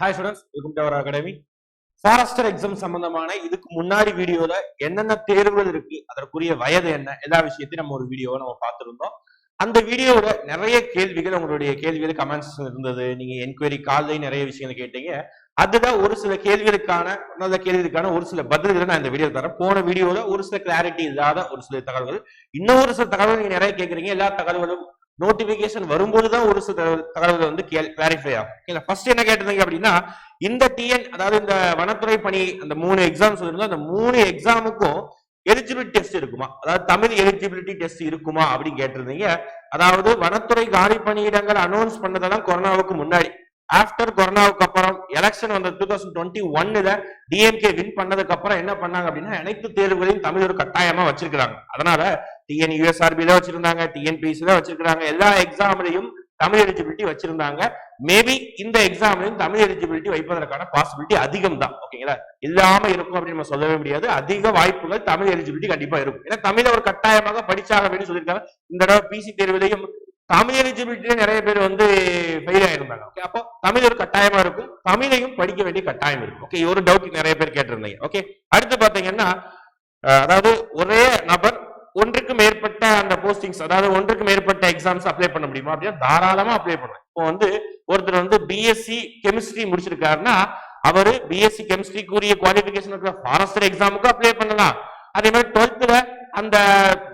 Hi students welcome to our academy forester exam சம்பந்தமான இதுக்கு முன்னாடி வீடியோல என்னென்ன தேர்வுகள் இருக்கு அதற்குரிய வயது என்ன எல்லா விஷயத்தையும் நம்ம ஒரு வீடியோவை நம்ம பார்த்துருந்தோம். அந்த வீடியோட நிறைய கேள்விகள் உங்களுடைய கேள்விகள் கமெண்ட்ஸ் இருந்தது. நீங்க என்கொயரி கால்லையும் நிறைய விஷயங்கள் கேட்டீங்க. அதுதான் ஒரு சில கேள்விகளுக்கான நல்ல கேள்விகளுக்கான ஒரு சில பதில்களை நான் இந்த வீடியோ தரேன். போன வீடியோல ஒரு சில கிளாரிட்டி இல்லாத ஒரு சில தகவல்கள். இன்னும் ஒரு சில தகவல்கள் நீங்க நிறைய கேட்குறீங்க. எல்லா தகவல்களும் நோட்டிபிகேஷன் வரும்போது தான் ஒரு சில தகவல்கள் வந்து கிளாரிஃபை ஆகும். ஓகேங்களா? ஃபர்ஸ்ட் என்ன கேட்டிருந்தீங்க அப்படின்னா இந்த டிஎன் அதாவது இந்த வனத்துறை பணி அந்த மூணு எக்ஸாம்ஸ் சொல்லிருந்தோம். அந்த மூணு எக்ஸாமுக்கும் எலிஜிபிலிட்டி டெஸ்ட் இருக்குமா? அதாவது தமிழ் எலிஜிபிலிட்டி டெஸ்ட் இருக்குமா அப்படின்னு கேட்டிருந்தீங்க. அதாவது வனத்துறை காலி பணியிடங்கள் அனௌன்ஸ் பண்ணதெல்லாம் கொரோனாவுக்கு முன்னாடி. ஆஃப்டர் கொரோனாவுக்கு அப்புறம் எலெக்ஷன் வந்த டூ தௌசண்ட் டுவெண்ட்டி ஒன்னுல டிஎம்கே வின் பண்ணதுக்கு அப்புறம் என்ன பண்ணாங்க அப்படின்னா அனைத்து தேர்வுகளையும் தமிழ் ஒரு கட்டாயமா வச்சிருக்காங்க அதனால டிஎன் யூஎஸ்ஆர்பில வச்சிருந்தாங்க டிஎன்பிசில வச்சிருக்காங்க எல்லா எக்ஸாம்லயும் தமிழ் எலிஜிபிலிட்டி வச்சிருந்தாங்க. மேபி இந்த எக்ஸாம்லையும் தமிழ் எலிஜிபிலிட்டி வைப்பதற்கான பாசிபிலிட்டி அதிகம் தான் ஓகேங்களா இல்லாம இருக்கும் அப்படின்னு நம்ம சொல்லவே முடியாது. அதிக வாய்ப்புகள் தமிழ் எலிஜிபிலிட்டி கண்டிப்பா இருக்கும். ஏன்னா தமிழை ஒரு கட்டாயமாக படிச்சாக அப்படின்னு சொல்லியிருக்காங்க. இந்த தடவை பிசி தேர்விலையும் தமிழ் எலிஜிபிலிட்டியில நிறைய பேர் வந்து ஃபெயில் ஆயிருந்தாங்க ஓகே அப்போ? தமிழ் ஒரு கட்டாயமா இருக்கும். தமிழையும் படிக்க வேண்டிய கட்டாயம் இருக்கும். ஓகே ஒரு டவுட் நிறைய பேர் கேட்டிருந்தீங்க. ஓகே அடுத்து பாத்தீங்கன்னா அதாவது ஒரே நபர் ஒன்றுக்கு மேற்பட்ட அந்த போஸ்டிங்ஸ் அதாவது ஒன்றுக்கு மேற்பட்ட எக்ஸாம்ஸ் அப்ளை பண்ண முடியுமா? அப்படின்னா தாராளமா அப்ளை பண்ணலாம். இப்போ வந்து ஒருத்தர் வந்து பிஎஸ்சி கெமிஸ்ட்ரி முடிச்சிருக்காருன்னா அவரு பிஎஸ்சி கெமிஸ்ட்ரிக்குரிய குவாலிபிகேஷன் இருக்கிற ஃபாரஸ்டர் எக்ஸாமுக்கு அப்ளை பண்ணலாம். அதே மாதிரி டுவெல்த்ல அந்த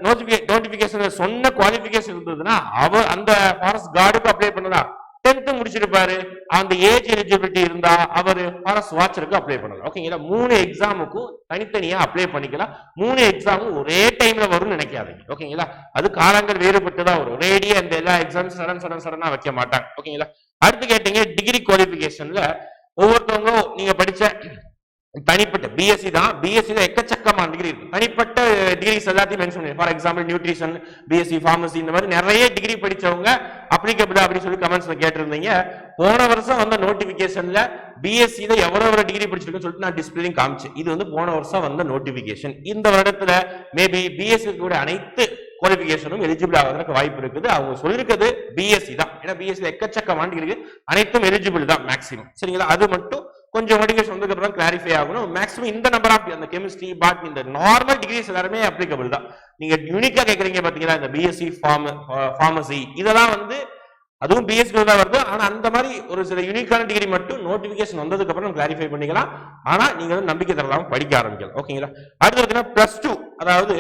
நோட்டிபிகேஷன் சொன்ன குவாலிஃபிகேஷன் இருந்ததுன்னா அவர் அந்த ஃபாரஸ்ட் கார்டுக்கு அப்ளை பண்ணலாம் டென்த்து முடிச்சிருப்பாரு. அந்த ஏஜ் எலிஜிபிலிட்டி இருந்தா அவர் ஃபாரஸ்ட் வாட்சருக்கு அப்ளை பண்ணலாம். ஓகேங்களா மூணு எக்ஸாமுக்கும் தனித்தனியா அப்ளை பண்ணிக்கலாம். மூணு எக்ஸாமும் ஒரே டைம்ல வரும்னு நினைக்காதீங்க. ஓகேங்களா அது காலங்கள் வேறுபட்டு தான் வரும் ஒரேடியா இந்த எல்லா எக்ஸாம் சடன் சடன் சடனா வைக்க மாட்டாங்க. ஓகேங்களா அடுத்து கேட்டீங்க டிகிரி குவாலிபிகேஷன்ல ஒவ்வொருத்தவங்களும் நீங்க படிச்ச தனிப்பட்ட பிஎஸ்சி தான். பிஎஸ்சி தான் எக்கச்சக்கமான டிகிரி இருக்கு. தனிப்பட்ட டிகிரிஸ் எல்லாத்தையும் மென்ஷன் பண்ணி for example nutrition BSc pharmacy இந்த மாதிரி நிறைய டிகிரி படிச்சவங்க அப்ளிகபிள் அப்படின்னு சொல்லி கமெண்ட்ஸ்ல கேட்டிருந்தீங்க. போன வருஷம் வந்த நோட்டிபிகேஷன்ல பிஎஸ்சி தான் எவ்வளவு ஒரு டிகிரி படிச்சிருக்குன்னு சொல்லிட்டு நான் டிஸ்பிளேயும் காமிச்சேன். இது வந்து போன வருஷம் வந்த நோட்டிபிகேஷன் இந்த வருடத்துல மேபி பிஎஸ்சி கூட அனைத்து குவாலிபிகேஷனும் எலிஜிபிள் ஆகிறதுக்கு வாய்ப்பு இருக்குது. அவங்க சொல்லியிருக்கிறது பிஎஸ்சி தான். ஏன்னா பிஎஸ்சி எக்கச்சக்கமான டிகிரி அனைத்தும் எலிஜிபிள் தான் மேக்ஸிமம் சரிங்களா? அது மட்டும் கொஞ்சம் நோட்டிஃபிகேஷன் வந்ததுக்கு அப்புறம் கிளாரிஃபை ஆகணும். மேக்ஸிமம் இந்த நம்பர் ஆஃப் அந்த கெமிஸ்ட்ரி பாட் இந்த நார்மல் டிகிரிஸ் எல்லாருமே அப்ளிகபிள் தான். நீங்க யூனிக்கா கேட்குறீங்க பாத்தீங்கன்னா இந்த பிஎஸ்சி ஃபார்ம ஃபார்மசி இதெல்லாம் வந்து அதுவும் பிஎஸ்சி தான் வருது. ஆனா அந்த மாதிரி ஒரு சில யூனிக்கான டிகிரி மட்டும் நோட்டிபிகேஷன் வந்ததுக்கு அப்புறம் கிளாரிஃபை பண்ணிக்கலாம். ஆனா நீங்க வந்து நம்பிக்கை தரலாம் படிக்க ஆரம்பிக்கலாம். ஓகேங்களா அடுத்து பார்த்தீங்கன்னா பிளஸ் டூ அதாவது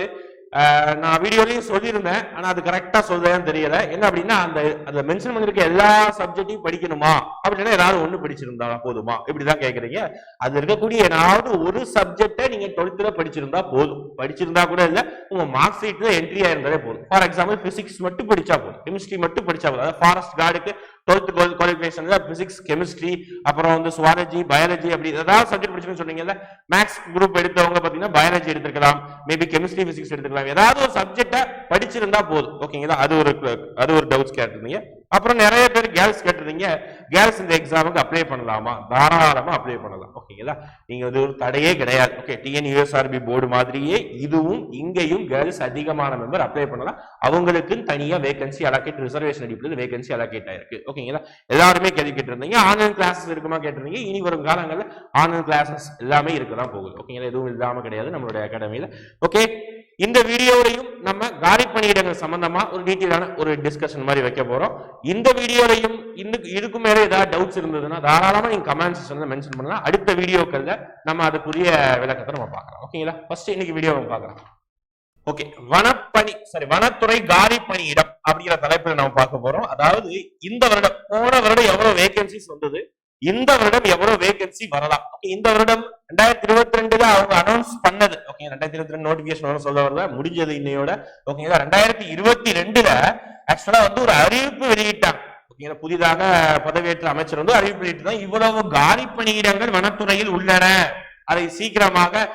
நான் வீடியோலையும் சொல்லியிருந்தேன் ஆனால் அது கரெக்டாக சொல்றேன்னு தெரியல. என்ன அப்படின்னா அந்த அந்த மென்ஷன் பண்ணிருக்க எல்லா சப்ஜெக்டையும் படிக்கணுமா? அப்படின்னா ஏதாவது ஒன்று படிச்சிருந்தா போதுமா? இப்படிதான் கேட்குறீங்க அது இருக்கக்கூடிய ஏதாவது ஒரு சப்ஜெக்டை நீங்கள் டுவெல்த்தில் படிச்சிருந்தா போதும். படிச்சிருந்தா கூட இல்லை உங்கள் மார்க் ஷீட்டில் என்ட்ரி ஆயிருந்தாலே போதும். ஃபார் எக்ஸாம்பிள் பிசிக்ஸ் மட்டும் படிச்சா போதும். கெமிஸ்ட்ரி மட்டும் படிச்சா போதும். அதாவது ஃபாரஸ்ட் கார்டுக்கு டுவெல்த் குவாலிஃபிகேஷன்ல பிசிக்ஸ் கெமிஸ்ட்ரி அப்புறம் வந்து சுவாலஜி பயாலஜி அப்படி ஏதாவது சப்ஜெக்ட் படிச்சுன்னு சொன்னீங்கல்ல மேக்ஸ் குரூப் எடுத்தவங்க பார்த்தீங்கன்னா பயாலஜி எடுத்துக்கலாம் மேபி கெமிஸ்ட்ரி பிசிக்ஸ் எடுத்துக்கலாம் ஏதாவது ஒரு சப்ஜெக்டை படிச்சிருந்தா போதும். ஓகேங்களா அது ஒரு அது ஒரு டவுட்ஸ் கேட்டிருந்தீங்க. அப்புறம் நிறைய பேர் கேர்ள்ஸ் கேட்டிருந்தீங்க கேர்ள்ஸ் இந்த எக்ஸாமுக்கு அப்ளை பண்ணலாமா? தாராளமா அப்ளை பண்ணலாம். ஓகேங்களா நீங்க அது ஒரு தடையே கிடையாது. ஓகே டிஎன்யூஎஸ்ஆர்பி போர்டு மாதிரியே இதுவும் இங்கேயும் கேர்ள்ஸ் அதிகமான மெம்பர் அப்ளை பண்ணலாம். அவங்களுக்கு தனியா வேகன்சி அலோகேட் ரிசர்வேஷன் அடிப்படையில் வேகன்சி அலோகேட் ஆயிருக்கு. ஓகேங்களா எல்லாருமே கேள்வி கேட்டிருந்தீங்க. ஆன்லைன் கிளாஸஸ் இருக்குமா கேட்டிருந்தீங்க. இனி வரும் காலங்களில் ஆன்லைன் கிளாஸஸ் எல்லாமே இருக்க தான் போகுது ஓகேங்களா எதுவும் இல்லாமல் கிடையாது நம்மளுடைய அகாடமியில் ஓகே இந்த வீடியோலையும் நம்ம காலி பணியிடங்கள் சம்பந்தமா ஒரு டீட்டெயிலான ஒரு டிஸ்கஷன் மாதிரி வைக்க போறோம். இந்த வீடியோலையும் இன்னுக்கு இதுக்கு மேல ஏதாவது டவுட்ஸ் இருந்ததுன்னா தாராளமா நீங்க கமெண்ட் செக்ஷன்ல மென்ஷன் பண்ணலாம் அடுத்த வீடியோக்கள்ல நம்ம அதுக்குரிய விளக்கத்தை நம்ம பார்க்கலாம். ஓகேங்களா ஃபர்ஸ்ட் இன்னைக்கு வீடியோ நம்ம பார்க்கலாம். ஓகே வனப்பணி சாரி வனத்துறை காலி பணியிடம் அப்படிங்கிற தலைப்புல நம்ம பார்க்க போறோம். அதாவது இந்த வருடம் போன வருடம் எவ்வளவு வேகன்சிஸ் வந்தது? இந்த வருடம் எவ்வளவு வேகன்சி வரலாம்? ஓகே இந்த வருடம் ரெண்டாயிரத்தி இருபத்தி ரெண்டுல அவங்க அனௌன்ஸ் பண்ணது. ஓகே ரெண்டாயிரத்தி இருபத்தி ரெண்டு நோட்டிபிகேஷன் சொல்ல வரல. முடிஞ்சது இன்னையோட. ஓகேங்களா ரெண்டாயிரத்தி இருபத்தி ரெண்டுல ஆக்சுவலா வந்து ஒரு அறிவிப்பு வெளியிட்டாங்க. ஓகேங்களா புதிதாக பதவியேற்ற அமைச்சர் வந்து அறிவிப்பு வெளியிட்டு தான் இவ்வளவு காலி பணியிடங்கள் வனத்துறையில் உள்ளன. அதை சீக்கிரமாக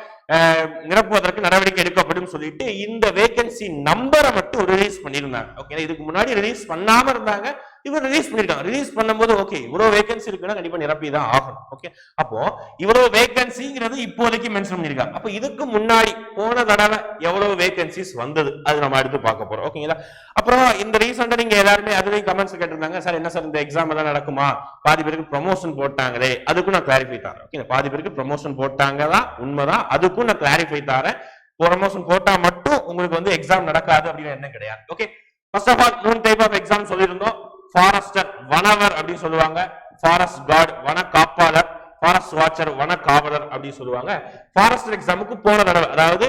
நிரப்புவதற்கு நடவடிக்கை எடுக்கப்படும் சொல்லிட்டு இந்த வேகன்சி நம்பரை மட்டும் ரிலீஸ் பண்ணியிருந்தாங்க. ஓகே இதுக்கு முன்னாடி ரிலீஸ் பண்ணாம இருந்தாங்க. இவர் ரிலீஸ் பண்ணிருக்காங்க ரிலீஸ் பண்ணும்போது ஓகே இவ்வளவு வேகன்சி இருக்குன்னா கண்டிப்பா நிரப்பி தான் ஆகணும். ஓகே அப்போ இவ்வளவு வேகன்சிங்கிறது இப்போதைக்கு மென்ஷன் பண்ணிருக்காங்க அப்ப இதுக்கு முன்னாடி போன தடவை எவ்வளவு வேகன்சிஸ் வந்தது? அது நம்ம அடுத்து பார்க்க போறோம். ஓகேங்களா அப்புறம் இந்த ரீசெண்டா நீங்க எல்லாருமே அதுலயும் கமெண்ட்ஸ் கேட்டிருந்தாங்க. சார் என்ன சார் இந்த எக்ஸாம் எல்லாம் நடக்குமா? பாதி பேருக்கு ப்ரொமோஷன் போட்டாங்களே. அதுக்கும் நான் கிளாரிஃபை தரேன். ஓகே பாதி பேருக்கு ப்ரொமோஷன் போட்டாங்க தான் உண்மைதான் அதுக்கும் நான் கிளாரிஃபை தரேன். ப்ரொமோஷன் போட்டா மட்டும் உங்களுக்கு வந்து எக்ஸாம் நடக்காது அப்படின்னு என்ன கிடையாது. ஓகே ஃபர்ஸ்ட் ஆஃப் ஆல் மூணு டைப் ஆஃப் எக்ஸாம் சொல்லியிருந்தோம். ஃபாரஸ்டர் வனவர் அப்படின்னு சொல்லுவாங்க. ஃபாரஸ்ட் கார்டு வன காப்பாளர் ஃபாரஸ்ட் வாட்சர் வன காவலர் அப்படின்னு சொல்லுவாங்க. ஃபாரஸ்டர் எக்ஸாமுக்கு போன தடவை அதாவது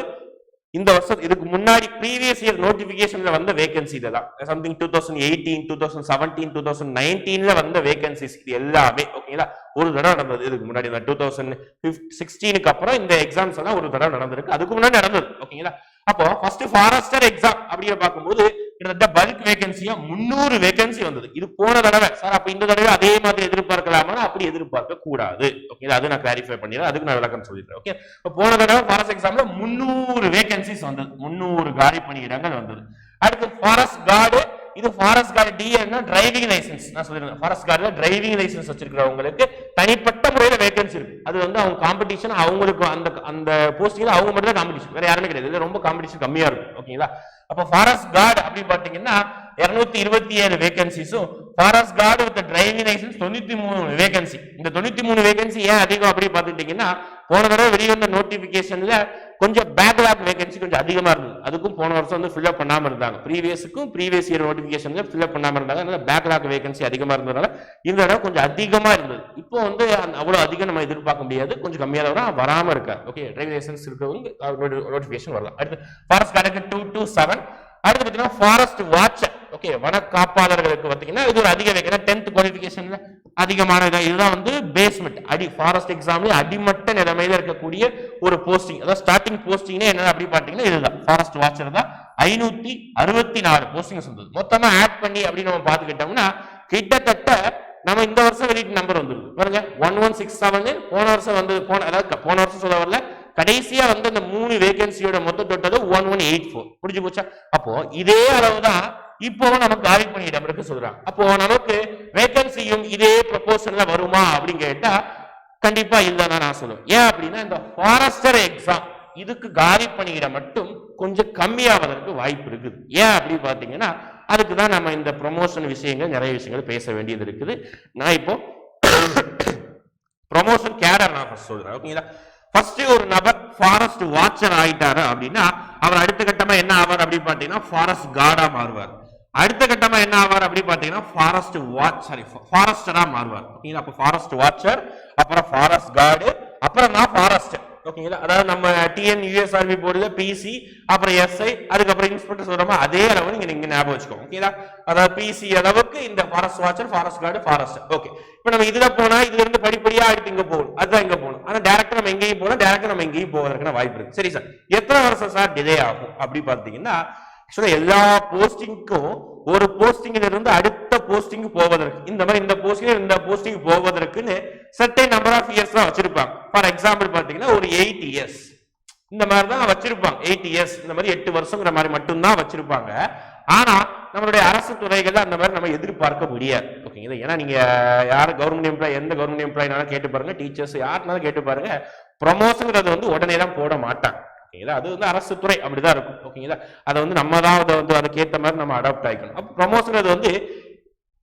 இந்த வருஷம் இதுக்கு முன்னாடி ப்ரீவியஸ் இயர் நோட்டிபிகேஷன்ல வந்த வேகன்சி இதெல்லாம் something two thousand eighteen two thousand seventeen two thousand நைன்டீன்ல வந்த வேகன்சிஸ் இது எல்லாமே ஓகேங்களா ஒரு தடவை நடந்தது. இதுக்கு முன்னாடி டூ தௌசண்ட் சிக்ஸ்டீனுக்கு அப்புறம் இந்த எக்ஸாம்ஸ் எல்லாம் ஒரு தடவை நடந்திருக்கு. அதுக்கு முன்னாடி நடந்தது ஓகேங்களா அப்போ ஃபர்ஸ்ட் ஃபாரஸ்டர் எக்ஸாம் அப்படின்னு பார்க்கும்போது கிட்டத்தட்ட பல்க் வேகன்சியா முன்னூறு வேகன்சி வந்தது. இது போன தடவை சார் அப்ப இந்த தடவை அதே மாதிரி எதிர்பார்க்கலாமா? அப்படி எதிர்பார்க்க கூடாது. ஓகே அது நான் கிளாரிஃபை பண்ணிடுறேன். அதுக்கு நான் விளக்கம் சொல்லிடுறேன். ஓகே இப்போ போன தடவை ஃபாரஸ்ட் எக்ஸாம்ல முன்னூறு வேகன்சிஸ் வந்தது. முன்னூறு காலி பணியிடங்கள் வந்தது. அடுத்து ஃபாரஸ்ட் கார்டு இது ஃபாரஸ்ட் கார்டு டிஎன்னா டிரைவிங் லைசன்ஸ் நான் சொல்லிருந்தேன் ஃபாரஸ்ட் கார்டுல டிரைவிங் லைசன்ஸ் வச்சிருக்கிறவங்களுக்கு தனிப்பட்ட முறையில வேகன்சி இருக்கு. அது வந்து அவங்க காம்படிஷன் அவங்களுக்கு அந்த அந்த போஸ்டிங்ல அவங்க மட்டும் தான் காம்படிஷன் வேற யாருமே கிடையாது. ரொம்ப காம்படிஷன் கம்மியா இருக்கும். ஓகேங்களா அப்போ ஃபாரஸ்ட் கார்டு அப்படின்னு பார்த்தீங்கன்னா இருநூத்தி இருபத்தி ஏழு வேகன்சிஸும் forest guard with driving licence தொண்ணூத்தி மூணு வேகன்சி இந்த தொண்ணூத்தி மூணு வேகன்சி ஏன் அதிகம் அப்படி பாத்துட்டீங்கன்னா போன தடவை வெளிவந்த நோட்டிபிகேஷன்ல கொஞ்சம் பேக்லாக் வேகன்சி கொஞ்சம் அதிகமாக இருந்தது. அதுக்கும் போன வருஷம் வந்து ஃபில்அப் பண்ணாமல் இருந்தாங்க. ப்ரீவியஸுக்கும் ப்ரீவியஸ் இயர் நோட்டிஃபிகேஷனுக்கு ஃபில்அப் பண்ணாமல் இருந்தாங்க. அதனால பேக்லாக் வேகன்சி அதிகமாக இருந்ததுனால இந்த தடவை கொஞ்சம் அதிகமாக இருந்தது. இப்போ வந்து அவ்வளோ அதிகம் நம்ம எதிர்பார்க்க முடியாது. கொஞ்சம் கம்மியாக தான் வரும் வராமல் இருக்காது ஓகே டிரைவிங் லைசன்ஸ் இருக்கிறவங்க நோட்டிஃபிகேஷன் வரலாம். அடுத்து ஃபாரஸ்ட் கார்டுக்கு டூ டூ செவன் அடுத்து பார்த்தீங்கன்னா ஃபாரஸ்ட் வாட்சர் ஓகே வன காப்பாளர்களுக்கு பார்த்தீங்கன்னா இது ஒரு அதிக வைக்கிற டென்த் குவாலிஃபிகேஷன்ல அதிகமான இதுதான் வந்து பேஸ்மெண்ட் அடி ஃபாரஸ்ட் எக்ஸாம்ல அடிமட்ட நிலைமையில இருக்கக்கூடிய ஒரு போஸ்டிங் அதாவது ஸ்டார்டிங் போஸ்டிங் என்ன அப்படி பார்த்தீங்கன்னா இதுதான். ஃபாரஸ்ட் வாட்சர் தான். ஐநூத்தி அறுபத்தி நாலு போஸ்டிங்ஸ் வந்தது. மொத்தமா ஆட் பண்ணி அப்படின்னு நம்ம பார்த்துக்கிட்டோம்னா கிட்டத்தட்ட நம்ம இந்த வருஷம் வெளியிட்ட நம்பர் வந்துருக்கு பாருங்க ஒன் ஒன் சிக்ஸ் செவன் போன வருஷம் வந்து போன அதாவது போன வருஷம் சொல்ல வரல. கடைசியா வந்து அந்த மூணு வேகன்சியோட மொத்த தொட்டது ஒன் ஒன் எயிட் ஃபோர் புரிஞ்சு போச்சா? அப்போ இதே அளவு தான் இப்போவும் நமக்கு காலி பணியிடம் இருக்கு சொல்றாங்க அப்போ நமக்கு வேகன்சியும் இதே ப்ரொபோஷன்ல வருமா அப்படின்னு கேட்டா கண்டிப்பா இல்லைன்னு நான் சொல்லுவேன் ஏன் அப்படின்னா இந்த ஃபாரஸ்டர் எக்ஸாம் இதுக்கு காலி பணியிடம் மட்டும் கொஞ்சம் கம்மியாவதற்கு வாய்ப்பு இருக்குது. ஏன் அப்படி பாத்தீங்கன்னா அதுக்கு தான் நம்ம இந்த ப்ரொமோஷன் விஷயங்கள் நிறைய விஷயங்கள் பேச வேண்டியது இருக்குது. நான் இப்போ ப்ரொமோஷன் கேடர் நான் ஃபர்ஸ்ட் சொல்றேன் ஓகேங்களா ஃபர்ஸ்ட் ஒரு நபர் ஃபாரஸ்ட் வாட்சர் ஆயிட்டாரு அப்படின்னா அவர் அடுத்த கட்டமா என்ன ஆவார் அப்படின்னு பாத்தீங்கன்னா ஃபாரஸ்ட் கார்டா மாறுவார். அடுத்த கட்டமா என்ன ஆவார் அப்படின்னு பாத்தீங்கன்னா ஃபாரஸ்ட் வாட்ச் சாரி ஃபாரஸ்டரா மாறுவார். ஓகேங்களா? அப்ப ஃபாரஸ்ட் வாட்சர் அப்புறம் ஃபாரஸ்ட் கார்டு அப்புறம் நான் ஃபாரஸ்ட் ஓகேங்களா? அதாவது நம்ம டிஎன் யூஎஸ்ஆர்பி போர்டுல பிசி அப்புறம் எஸ்ஐ அதுக்கப்புறம் இன்ஸ்பெக்டர் சொல்றோமா அதே அளவு நீங்க நீங்க ஞாபகம் வச்சுக்கோங்க. ஓகேங்களா? அதாவது பிசி அளவுக்கு இந்த forest watcher forest guard forest okay. இப்போ நம்ம இதுல போனா இதுல இருந்து படிப்படியா அடுத்து இங்க போகணும். அதுதான் இங்க போகணும். ஆனா டேரக்டா நம்ம எங்கேயும் போனா டேரக்டா நம்ம எங்கேயும் போவதற்கான வாய்ப்பு இருக்கு. சரி சார் எத்தனை வருஷம் சார் டிலே ஆகும்? அப்படி பாத்தீங்கன்னா ஆக்சுவலாக எல்லா போஸ்டிங்க்கும் ஒரு போஸ்டிங்கில் இருந்து அடுத்த போஸ்டிங் போவதற்கு இந்த மாதிரி இந்த போஸ்டிங் இந்த போஸ்டிங் போவதற்குன்னு சர்டைன் நம்பர் ஆஃப் இயர்ஸ் தான் வச்சிருப்பாங்க. ஃபார் எக்ஸாம்பிள் பார்த்தீங்கன்னா ஒரு எயிட் இயர்ஸ் இந்த மாதிரி தான் வச்சிருப்பாங்க. எயிட் இயர்ஸ் இந்த மாதிரி எட்டு வருஷங்கிற மாதிரி மட்டும்தான் வச்சிருப்பாங்க. ஆனா நம்மளுடைய அரசு துறைகள்ல அந்த மாதிரி நம்ம எதிர்பார்க்க முடியாது. ஓகேங்களா ஏன்னா நீங்க யார் கவர்மெண்ட் எம்ப்ளாய் எந்த கவர்மெண்ட் எம்ப்ளாயினாலும் கேட்டு பாருங்க. டீச்சர்ஸ் யாருனாலும் கேட்டு பாருங்க. ப்ரொமோஷன்ங்கிறது வந்து உடனே தான் போட மாட்டாங்க. ஓகேங்களா அது வந்து அரசு துறை அப்படிதான் இருக்கும். ஓகேங்களா அதை வந்து நம்ம தான் அதை வந்து அதுக்கேற்ற மாதிரி நம்ம அடாப்ட் ஆகிக்கணும் அப்போ ப்ரொமோஷன் வந்து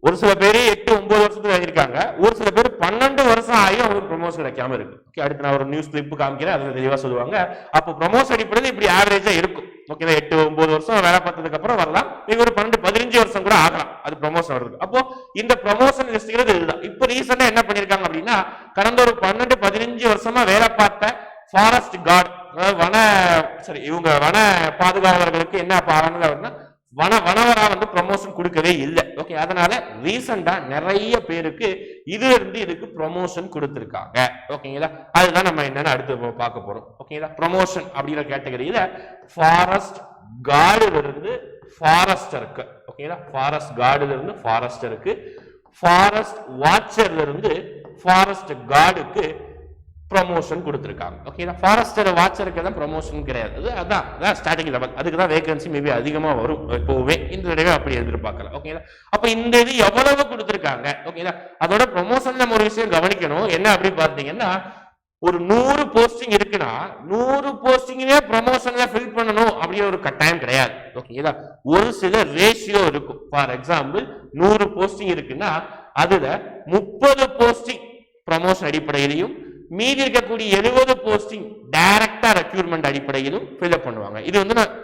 ஒரு சில பேர் எட்டு ஒன்பது வருஷத்துக்கு ஆகியிருக்காங்க ஒரு சில பேர் பன்னெண்டு வருஷம் ஆகியும் அவங்களுக்கு ப்ரொமோஷன் கிடைக்காம இருக்கு. ஓகே அடுத்து நான் ஒரு நியூஸ் கிளிப் காமிக்கிறேன் அதை தெளிவாக சொல்லுவாங்க. அப்போ ப்ரொமோஷன் அடிப்படையில் இப்படி ஆவரேஜா இருக்கும். ஓகேவா எட்டு ஒன்பது வருஷம் வேலை பார்த்ததுக்கு அப்புறம் வரலாம். நீங்கள் ஒரு பன்னெண்டு பதினஞ்சு வருஷம் கூட ஆகலாம். அது ப்ரொமோஷன் வருது அப்போ இந்த ப்ரொமோஷன் லிஸ்ட்ங்கிறது இதுதான். இப்போ ரீசெண்டாக என்ன பண்ணியிருக்காங்க அப்படின்னா கடந்த ஒரு பன்னெண்டு பதினஞ்சு வருஷமா வேலை பார்த்த ஃபாரஸ்ட் கார்டு அதாவது வன சரி இவங்க வன பாதுகாவலர்களுக்கு என்ன அப்படின்னா வன வனவரா வந்து ப்ரமோஷன் கொடுக்கவே இல்லை. ஓகே அதனால ரீசெண்டா நிறைய பேருக்கு இது இருந்து இதுக்கு ப்ரொமோஷன் கொடுத்துருக்காங்க. ஓகேங்களா அதுதான் நம்ம என்னன்னு அடுத்து பார்க்க போறோம். ஓகேங்களா ப்ரொமோஷன் அப்படிங்கிற கேட்டகரியில ஃபாரஸ்ட் கார்டுல இருந்து ஃபாரஸ்டருக்கு ஓகேங்களா ஃபாரஸ்ட் கார்டுல இருந்து ஃபாரஸ்டருக்கு ஃபாரஸ்ட் வாட்சர்ல இருந்து ஃபாரஸ்ட் கார்டுக்கு ப்ரொமோஷன் கொடுத்துருக்காங்க. ஓகேங்களா ஃபாரஸ்டர் வாட்சருக்கு தான் ப்ரொமோஷன் கிடையாது. அதான் அதான் ஸ்டார்டிங் லெவல் அதுக்கு தான் வேகன்சி மேபி அதிகமாக வரும் எப்போவுமே இந்த தடவை அப்படி எதிர்பார்க்கலாம் ஓகேங்களா அப்போ இந்த இது எவ்வளவு கொடுத்துருக்காங்க? ஓகேங்களா அதோட ப்ரொமோஷன் நம்ம ஒரு விஷயம் கவனிக்கணும். என்ன அப்படி பார்த்தீங்கன்னா ஒரு நூறு போஸ்டிங் இருக்குன்னா நூறு போஸ்டிங்கே ப்ரொமோஷன்ல ஃபில் பண்ணணும் அப்படி ஒரு கட்டாயம் கிடையாது. ஓகேங்களா ஒரு சில ரேஷியோ இருக்கும். ஃபார் எக்ஸாம்பிள் நூறு போஸ்டிங் இருக்குன்னா அதுல முப்பது போஸ்டிங் ப்ரமோஷன் அடிப்படையிலையும் மீதி இருக்கக்கூடிய எழுபது போஸ்டிங் டைரக்டா ரெக்யூர்மெண்ட் அடிப்படையிலும் ஃபில்அப் பண்ணுவாங்க. இது வந்து நான்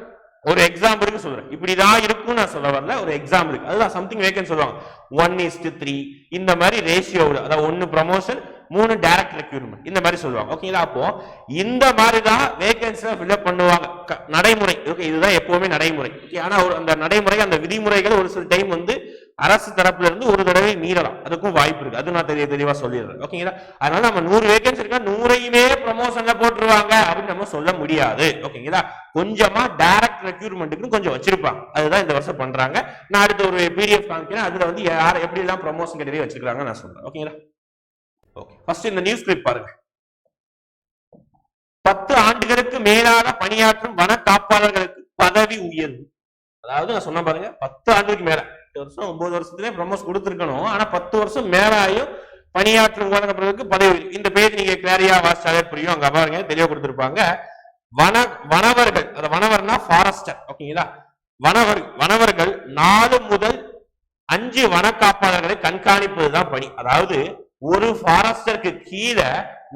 ஒரு எக்ஸாம்பிளுக்கு சொல்றேன். இப்படிதான் இருக்கும் நான் சொல்ல வரல. ஒரு எக்ஸாம்பிளுக்கு அதுதான் சம்திங் வேக்கன் சொல்லுவாங்க. ஒன் இஸ்டு த்ரீ இந்த மாதிரி ரேஷியோவில் அதாவது ஒன்னு ப்ரமோஷன் மூணு டைரக்ட் ரெக்யூர்மெண்ட் இந்த மாதிரி சொல்லுவாங்க. ஓகேங்களா அப்போ இந்த மாதிரி தான் வேகன்சியை ஃபில்அப் பண்ணுவாங்க. க- நடைமுறை. ஓகே இதுதான் எப்பவுமே நடைமுறை. ஓகே ஆனால் ஒரு அந்த நடைமுறை அந்த விதிமுறைகள் ஒரு சில டைம் வந்து அரசு தரப்புல இருந்து ஒரு தடவை மீறலாம். அதுக்கும் வாய்ப்பு இருக்கு. அது நான் தெரிய தெளிவா சொல்லிடுறேன். ஓகேங்களா அதனால நம்ம நூறு வேகன்சி இருக்கா? நூறையுமே ப்ரமோஷன்ல போட்டுருவாங்க அப்படின்னு நம்ம சொல்ல முடியாது. ஓகேங்களா கொஞ்சமா டைரக்ட் ரெக்யூர்மெண்ட்டுக்கு கொஞ்சம் வச்சிருப்பாங்க. அதுதான் இந்த வருஷம் பண்றாங்க. நான் அடுத்த ஒரு பிடிஎஃப் காமிக்கிறேன். அதுல வந்து யார் எப்படி எல்லாம் ப்ரமோஷன் கிடையவே வச்சிருக்காங்க நான் சொல்றேன். ஓகேங்களா ஃபர்ஸ்ட் இந்த நியூஸ் கிளிப் பாருங்க. பத்து ஆண்டுகளுக்கு மேலாக பணியாற்றும் வன காப்பாளர்களுக்கு பதவி உயர்வு. அதாவது நான் சொன்ன பாருங்க பத்து ஆண்டுக்கு மேல. எட்டு வருஷம் ஒன்பது வருஷத்துலயே ப்ரமோஸ் கொடுத்துருக்கணும். ஆனா பத்து வருஷம் மேலாயும் பணியாற்றும் வழங்கப்படுவதற்கு பதவி உயர்வு. இந்த பேஜ் நீங்க கிளாரியா வாசிச்சாலே புரியும். அங்க பாருங்க தெளிவா கொடுத்திருப்பாங்க. வன வனவர்கள் அது வனவர்னா ஃபாரஸ்டர் ஓகேங்களா வனவர் வனவர்கள் நாலு முதல் அஞ்சு வன காப்பாளர்களை கண்காணிப்பதுதான் பணி. அதாவது ஒரு ஃபாரஸ்டருக்கு கீழே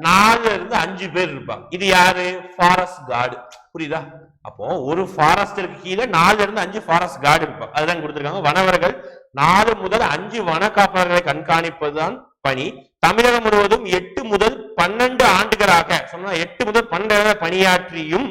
நாலுல இருந்து அஞ்சு பேர் இருப்பாங்க. இது யாரு? ஃபாரஸ்ட் கார்டு புரியுதா? அப்போ ஒரு ஃபாரஸ்டருக்கு கீழே நாலுல இருந்து அஞ்சு ஃபாரஸ்ட் கார்டு இருப்பாங்க. அதுதான் கொடுத்துருக்காங்க. வனவர்கள் நாலு முதல் அஞ்சு வன காப்பாளர்களை கண்காணிப்பதுதான் பணி. தமிழகம் முழுவதும் எட்டு முதல் பன்னெண்டு ஆண்டுகளாக சொன்னா எட்டு முதல் பன்னெண்டு பணியாற்றியும்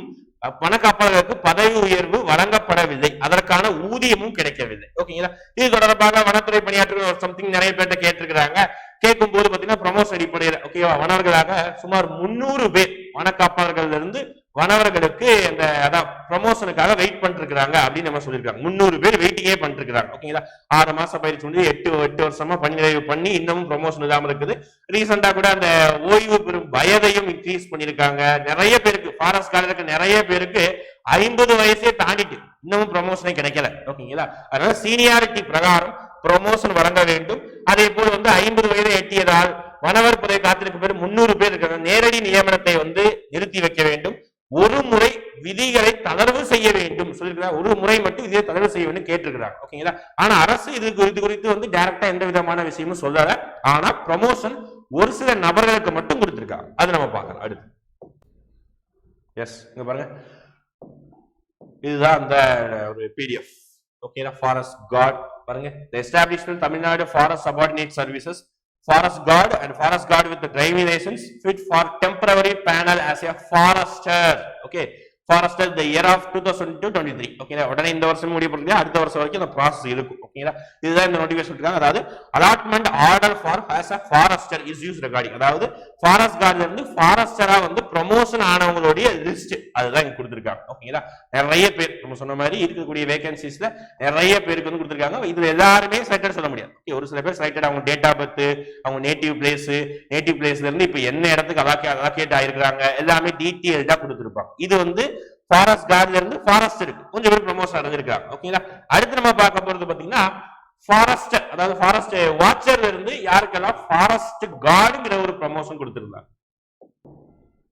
வனக்காப்பாளர்களுக்கு பதவி உயர்வு வழங்கப்படவில்லை. அதற்கான ஊதியமும் கிடைக்கவில்லை. ஓகேங்களா? இது தொடர்பாக வனத்துறை பணியாற்றுகிற சம்திங் நிறைய பேர்கிட்ட கேட்டிருக்கிறாங்க. கேட்கும் போது பாத்தீங்கன்னா ப்ரமோஷன் அடிப்படையில் ஓகேவா வனவர்களாக சுமார் முன்னூறு பேர் வனக்காப்பாளர்கள் இருந்து வனவர்களுக்கு அந்த அதான் ப்ரமோஷனுக்காக வெயிட் பண்ணிருக்கிறாங்க அப்படின்னு நம்ம சொல்லியிருக்காங்க. முந்நூறு பேர் வெயிட்டிங்கே பண்ணிருக்கிறாங்க ஓகேங்களா ஆறு மாசம் பயிற்சி முடிஞ்சு எட்டு எட்டு வருஷமா பணி நிறைவு பண்ணி இன்னமும் ப்ரமோஷன் இல்லாம இருக்குது. ரீசெண்டா கூட அந்த ஓய்வு பெறும் வயதையும் இன்க்ரீஸ் பண்ணிருக்காங்க நிறைய பேருக்கு ஃபாரஸ்ட் காலருக்கு நிறைய பேருக்கு ஐம்பது வயசே தாண்டிட்டு இன்னமும் ப்ரமோஷனே கிடைக்கல ஓகேங்களா அதனால சீனியாரிட்டி பிரகாரம் ப்ரமோஷன் வழங்க வேண்டும். அதே போல் வந்து ஐம்பது வயதை எட்டியதால் மணவர் பதவி காத்திருக்கும் பேர் முன்னூறு பேர் இருக்கிற நேரடி நியமனத்தை வந்து நிறுத்தி வைக்க வேண்டும். ஒரு முறை விதிகளை தளர்வு செய்ய வேண்டும். சொல்லியிருக்கிறார். ஒரு முறை மட்டும் விதியை தளர்வு செய்ய வேண்டும் கேட்டிருக்கிறார். ஓகேங்களா ஆனா அரசு இது குறித்து குறித்து வந்து டைரக்டா எந்த விதமான விஷயமும் சொல்லல. ஆனா ப்ரமோஷன் ஒரு சில நபர்களுக்கு மட்டும் கொடுத்திருக்கா. அது நம்ம பார்க்கலாம். அடுத்து. எஸ் இங்க பாருங்க. இதுதான் அந்த ஒரு பிடிஎஃப் ஓகேங்களா ஃபாரஸ்ட் காட் பாருங்க the establishment Tamil Nadu forest subordinate services forest guard and forest guard with the driving license fit for temporary panel as a forester okay Forester the year of two thousand two twenty three ஓகேங்களா உடனே இந்த வருஷம் முடிவு பண்ணுறது அடுத்த வருஷம் வரைக்கும் அந்த ப்ராசஸ் இருக்கும் ஓகேங்களா இதுதான் இந்த நோட்டிஃபிகேஷன் இருக்காங்க அதாவது allotment order for as a forester is use regarding அதாவது ஃபாரஸ்ட் கார்டுல இருந்து ஃபாரஸ்டரா வந்து ப்ரொமோஷன் ஆனவங்களுடைய லிஸ்ட் அதுதான் இங்க கொடுத்துருக்காங்க. ஓகேங்களா நிறைய பேர் நம்ம சொன்ன மாதிரி இருக்கக்கூடிய வேகன்சிஸ்ல நிறைய பேருக்கு வந்து கொடுத்துருக்காங்க. இதுல எல்லாருமே செலக்டட் சொல்ல முடியாது. ஒரு சில பேர் செலக்டட் அவங்க டேட் ஆஃப் பர்த் அவங்க நேட்டிவ் பிளேஸ் நேட்டிவ் பிளேஸ்ல இருந்து இப்ப என்ன இடத்துக்கு அலாக்கே அலாக்கேட் ஆயிருக்காங்க எல்லாமே டீட்டெயில்டா கொடுத்திருப்பாங்க இது வந்து ஃபாரஸ்ட் கார்டுல இருந்து ஃபாரஸ்ட் இருக்கு. கொஞ்சம் பேர் ப்ரமோஷன் அடைஞ்சிருக்காங்க ஓகேங்களா அடுத்து நம்ம பார்க்க போறது பாத்தீங்கன்னா ஃபாரஸ்ட் அதாவது ஃபாரஸ்ட் வாட்சர்ல இருந்து யாருக்கெல்லாம் ஃபாரஸ்ட் கார்டுங்கிற ஒரு ப்ரமோஷன் கொடுத்திருந்தாங்க.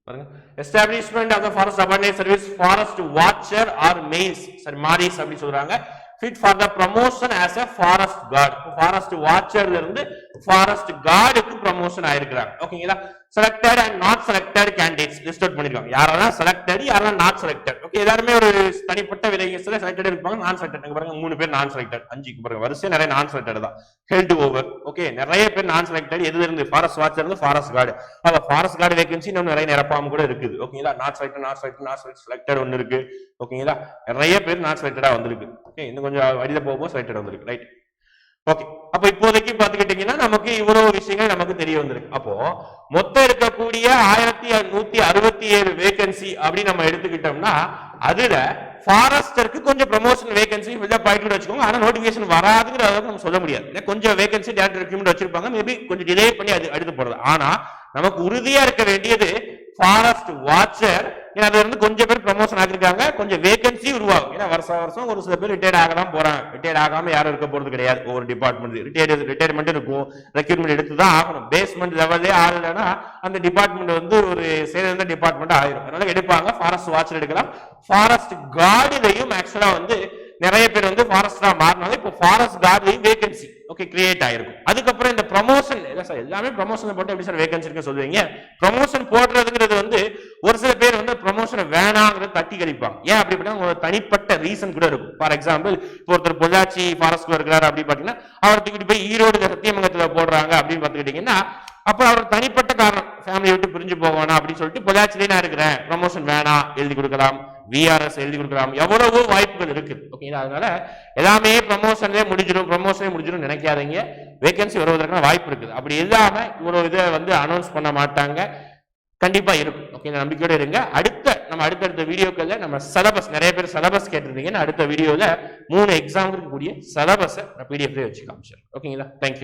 பாருங்க. Establishment of the forest subordinate service forest watcher are mains சரி மாரிஸ் அப்படி சொல்றாங்க. Fit for the promotion as a forest guard forest வாட்சர்ல இருந்து ஃபாரஸ்ட் கார்டுக்கு ப்ரமோஷன் ஆயிருக்கிறாங்க. ஓகேங்களா selected and not selected candidates list out பண்ணிருக்காங்க. யாரெல்லாம் செலக்டட் யாரெல்லாம் நாட் செலக்டட் ஓகே எல்லாருமே ஒரு தனிப்பட்ட விலைகள் செலக்டட் இருப்பாங்க நான் செலக்டட் பாருங்க மூணு பேர் நான் செலக்டட் அஞ்சுக்கு பாருங்க வரிசை நிறைய நான் செலக்டட் தான். ஹெல்ட் ஓவர் ஓகே நிறைய பேர் நான் செலக்டட் எதுல இருந்து? ஃபாரஸ்ட் வாட்சர் இருந்து ஃபாரஸ்ட் கார்டு அப்ப ஃபாரஸ்ட் கார்டு வேகன்சி இன்னும் நிறைய நிரப்பாம கூட இருக்குது. ஓகேங்களா not selected not selected not selected ஒன்னு இருக்கு. ஓகேங்களா நிறைய பேர் நான் செலக்டடா வந்திருக்கு. ஓகே இன்னும் கொஞ்சம் வழியில போகும்போது செலக்டட் வந்திருக்கு. ரைட் ஓகே அப்ப இப்போதைக்கு பாத்துக்கிட்டீங்கன்னா நமக்கு இவ்வளவு விஷயங்கள் நமக்கு தெரிய வந்திருக்கு. அப்போ மொத்தம் இருக்கக்கூடிய ஆயிரத்தி நூத்தி அறுபத்தி ஏழு வேகன்சி அப்படின்னு நம்ம எடுத்துக்கிட்டோம்னா அதுல ஃபாரஸ்டருக்கு கொஞ்சம் ப்ரமோஷன் வேகன்சி வெளில பாயிண்ட் வச்சுக்கோங்க. ஆனால் நோட்டிஃபிகேஷன் வராதுங்கிற அளவுக்கு நம்ம சொல்ல முடியாது. கொஞ்சம் வேகன்சி டேரக்டர் ரெக்யூமெண்ட் வச்சிருப்பாங்க. மேபி கொஞ்சம் டிலே பண்ணி அது அடுத்து போடுறது ஆனா நமக்கு உறுதியா இருக்க வேண்டியது ஃபாரஸ்ட் வாட்சர் ஏன்னா அது வந்து கொஞ்சம் பேர் ப்ரமோஷன் ஆகிருக்காங்க கொஞ்சம் வேகன்சி உருவாகும். ஏன்னா வருஷம் வருஷம் ஒரு சில பேர் ரிட்டையர்ட் ஆகலாம் போறாங்க. ரிட்டையர்ட் ஆகாம யாரும் இருக்க போறது கிடையாது. ஒவ்வொரு டிபார்ட்மெண்ட் ரிட்டையர் ரிட்டையர்மெண்ட் இருக்கும். ரெக்ரூட்மெண்ட் எடுத்து தான் ஆகணும். பேஸ்மெண்ட் லெவலே ஆகலைன்னா அந்த டிபார்ட்மெண்ட் வந்து ஒரு சேர்ந்த டிபார்ட்மெண்ட் ஆயிரும். அதனால எடுப்பாங்க. ஃபாரஸ்ட் வாட்சர் எடுக்கலாம். ஃபாரஸ்ட் கார்டிலையும் ஆக்சுவலா வந்து நிறைய பேர் வந்து ஃபாரஸ்டரா மாறினாலும் இப்போ ஃபாரஸ்ட் கார்டுலையும் வேகன்சி ஓகே கிரியேட் ஆயிருக்கும். அதுக்கப்புறம் இந்த ப்ரமோஷன் சார் எல்லாமே ப்ரமோஷன் போட்டு எப்படி சார் வேகன்சி இருக்கு சொல்லுவீங்க? ப்ரமோஷன் போடுறதுங்கிறது வந்து ஒரு சில பேர் வந்து ப்ரமோஷனை வேணாங்கிறத தட்டி கழிப்பாங்க. ஏன் அப்படி அப்படின்னா தனிப்பட்ட ரீசன் கூட இருக்கும். ஃபார் எக்ஸாம்பிள் இப்போ ஒருத்தர் பொள்ளாச்சி ஃபாரஸ்ட்ல இருக்கிறாரு அப்படி பாத்தீங்கன்னா அவர் தூக்கிட்டு போய் ஈரோடு சத்தியமங்கத்தில் போடுறாங்க அப்படின்னு பார்த்துக்கிட்டீங்கன்னா அப்போ அவர் தனிப்பட்ட காரணம் ஃபேமிலியை விட்டு பிரிஞ்சு போவானா அப்படின்னு சொல்லிட்டு பொள்ளாச்சிலே நான் இருக்கிறேன் ப்ரமோஷன் வேணாம் எழுதி கொடுக்கலாம் விஆர்எஸ் எழுதி கொடுக்கலாம். எவ்வளவோ வாய்ப்புகள் இருக்குது. ஓகேங்களா அதனால எல்லாமே ப்ரமோஷன்லேயே முடிஞ்சிடும் ப்ரமோஷனே முடிஞ்சிடும் நினைக்காதீங்க. வேகன்சி வருவதற்கான வாய்ப்பு இருக்குது. அப்படி இல்லாமல் இவ்வளோ இதை வந்து அனௌன்ஸ் பண்ண மாட்டாங்க. கண்டிப்பாக இருக்கும். ஓகே நம்பிக்கையோட இருங்க. அடுத்த நம்ம அடுத்தடுத்த வீடியோக்களில் நம்ம சிலபஸ் நிறைய பேர் சிலபஸ் கேட்டிருந்தீங்கன்னா அடுத்த வீடியோவில் மூணு எக்ஸாம் இருக்கக்கூடிய சிலபஸை நான் பிடிஎஃப்லேயே வச்சு காமிச்சிடுறேன். ஓகேங்களா தேங்க்யூ